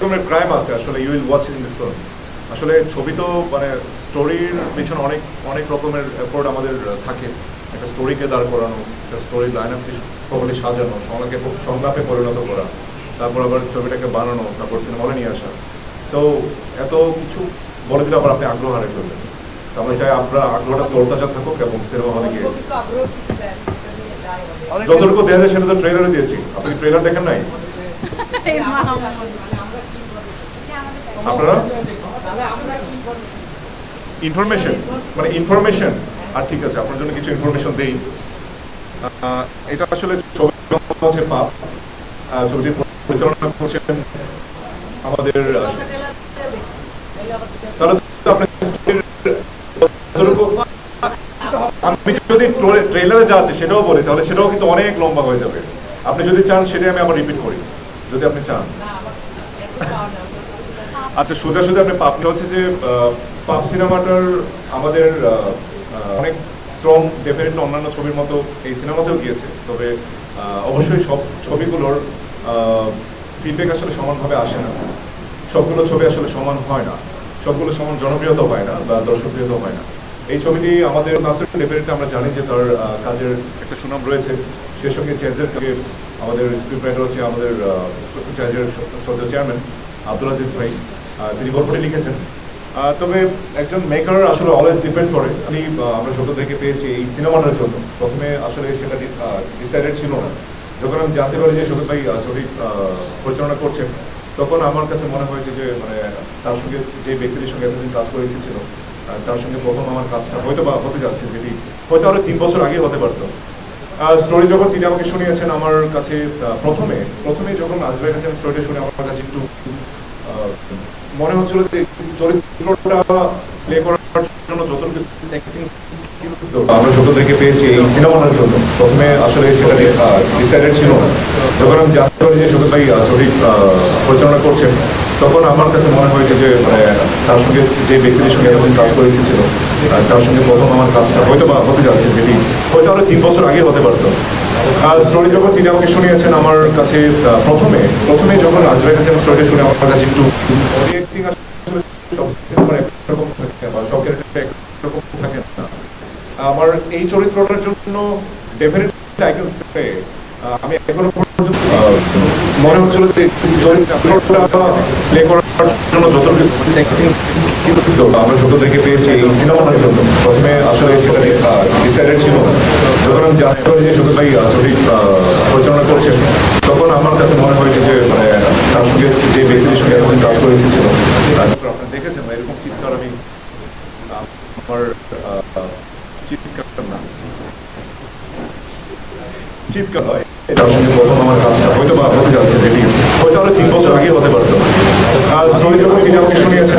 রকমের ক্রাইম আছে আসলে you will watch in this film আসলে ছবি তো মানে স্টোরির পিছনে অনেক অনেক রকমের এফোর্ট আমাদের থাকে। একটা স্টোরিকে দাঁড় করানো একটা স্টোরি লাইন আপ প্রবলি সাজানো সংলাপে সংলাপে পরিণত করা তারপর আবার ছবিটাকে বানানো তারপর সিনেমা নিয়ে আসা। সো এত কিছু বলে দিলে আবার আপনি আগ্রহ হারিয়ে ফেলবেন। আমরা চাই আপনার আগ্রহটা তরতাজা থাকুক এবং সিনেমা হলে গিয়ে যতটুকু দেওয়া যায় সেটা তো ট্রেলারে দিয়েছি। আপনি ট্রেলার দেখেন নাই? আপনারা? ইনফরমেশন মানে ইনফরমেশন আর ঠিক আছে, আপনার জন্য কিছু ইনফরমেশন দেই। এটা আসলে ছবি পাপ। ছবিটি পরিচালনা করছেন আমাদের তাহলে আমি যদি ট্রেলারে যা আছে সেটাও বলি, তাহলে সেটাও কিন্তু অনেক লম্বা হয়ে যাবে। আপনি যদি চান, সেটাই আমি আবার রিপিট করি, যদি আপনি চান। আচ্ছা সোজা সোজা আপনি পাপটা হচ্ছে যে পাপ সিনেমাটার আমাদের অনেক শ্রম ডেফিনেটলি অন্যান্য ছবির মতো এই সিনেমাতেও গিয়েছে। তবে অবশ্যই সব ছবিগুলোর ফিডব্যাক আসলে সমানভাবে আসে না। সবগুলো ছবি আসলে সমান হয় না। সবগুলো সমান জনপ্রিয়তা হয় না বা দর্শকপ্রিয়তা হয় না। এই ছবিটি আমাদের নাসির ডেফিনেটলি আমরা জানি যে তার কাজের একটা সুনাম রয়েছে। সেই সঙ্গে জ্যাজের কাজে আমাদের স্ক্রিপ্ট রাইটার হচ্ছে আমাদের জ্যাজের শ্রদ্ধা চেয়ারম্যান আব্দুল আজিজ ভাই। তিনি গল্পটি লিখেছেন। তবে একজন মেকার আসলে অলওয়েজ ডিপেন্ড করে। আমি আমরা ছোট থেকে পেয়েছি এই সিনেমাটার জন্য। প্রথমে আসলে সেটা ডিসাইডেড ছিল না। যখন আমি জানতে পারি যে শোভিত ভাই ছবি পরিচালনা করছেন, তখন আমার কাছে মনে হয়েছে যে মানে তার সঙ্গে যে ব্যক্তিদের সঙ্গে এতদিন কাজ করে ছিল তার সঙ্গে প্রথম আমার কাজটা হয়তো বা হতে যাচ্ছে, যেটি হয়তো আরও তিন বছর আগে হতে পারতো। স্টোরি যখন তিনি আমাকে শুনিয়েছেন, আমার কাছে প্রথমে প্রথমে যখন আজবের কাছে আমি স্টোরিটা শুনে, আমার কাছে একটু মনে হচ্ছিল যে চরিত্রটা প্লে করার জন্য যতটুকু আমরা ছোট থেকে পেয়েছি এই সিনেমাটার জন্য, প্রথমে আসলে সেটা ডিসাইডেড ছিল যখন আমি জানতে পারি যে ভাই পরিচালনা করছেন, তখন আমার কাছে মনে হয়েছে যে মানে তার সঙ্গে যে ব্যক্তিদের সঙ্গে এতদিন কাজ করে ইচ্ছে ছিল তার সঙ্গে প্রথম আমার কাজটা হয়তো বা হতে যাচ্ছে, যেটি হয়তো আরও তিন বছর আগে হতে পারতো। স্টোরি যখন তিনি আমাকে শুনিয়েছেন আমার কাছে প্রথমে। প্রথমে যখন আজবের কাছে স্টোরিটা শুনে আমার কাছে একটু আমার এই চরিত্রটার জন্য ডেফিনেটলি আই ক্যান সে আমি এখনও পর্যন্ত মনে হচ্ছিল যে চরিত্রটা প্লে করার জন্য যতটুকু আমরা ছোট থেকে পেয়েছি এই সিনেমাটার জন্য প্রথমে আসলে সেটা ডিসাইডেড ছিল। যখন আমি যে শোভিত ভাই সঠিক প্রচারণা করছেন, তখন আমার কাছে মনে হয়েছে যে মানে তার সঙ্গে যে ব্যক্তির সঙ্গে এতদিন কাজ করে এসেছিল ছিল দেখেছেন এরকম চিৎকার আমি, আমার চিৎকার না, চিৎকার হয় তার সঙ্গে প্রথম আমার কাজটা হয়তো বা হতে যাচ্ছে যেটি হয়তো আরও তিন বছর আগে হতে পারতো আর স্টোরি যখন তিনি আমাকে শুনিয়েছেন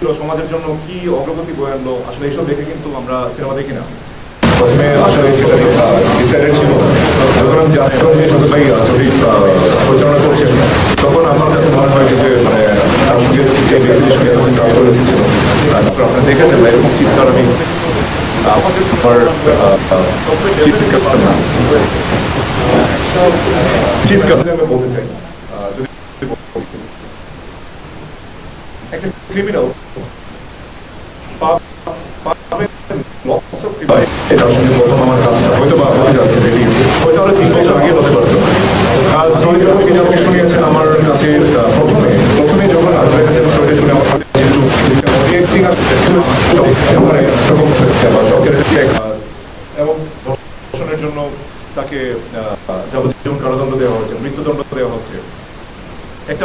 সমাজের জন্য কি অগ্রগতি বয়ে আনলো আসলে এইসব দেখে কিন্তু আমরা সিনেমা দেখি না। আসলে ছিল। না। যখন আমি জানতে পারি ভাই আহ, ছবি আহ, পরিচালনা করছেন। তখন চিৎকার। আমি বলতে চাই আহ, যদি বলি। একটা ক্রিমিনাল আমার কাজটা হয়তো বা হতে যাচ্ছে যেটি হয়তো আরও তিন বছর আমার কাছে প্রথমে। যখন আমার এবং তাকে যাবজ্জীবন কারাদণ্ড দেওয়া হচ্ছে, মৃত্যুদণ্ড দেওয়া হচ্ছে। একটা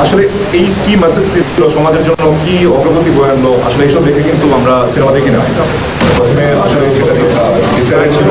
আসলে এই কি মেসেজ দিচ্ছিল সমাজের জন্য? কি অগ্রগতি বয়ে আনলো আসলে এইসব দেখে কিন্তু আমরা সিনেমা দেখি না। প্রথমে আসলে সেটা ছিল।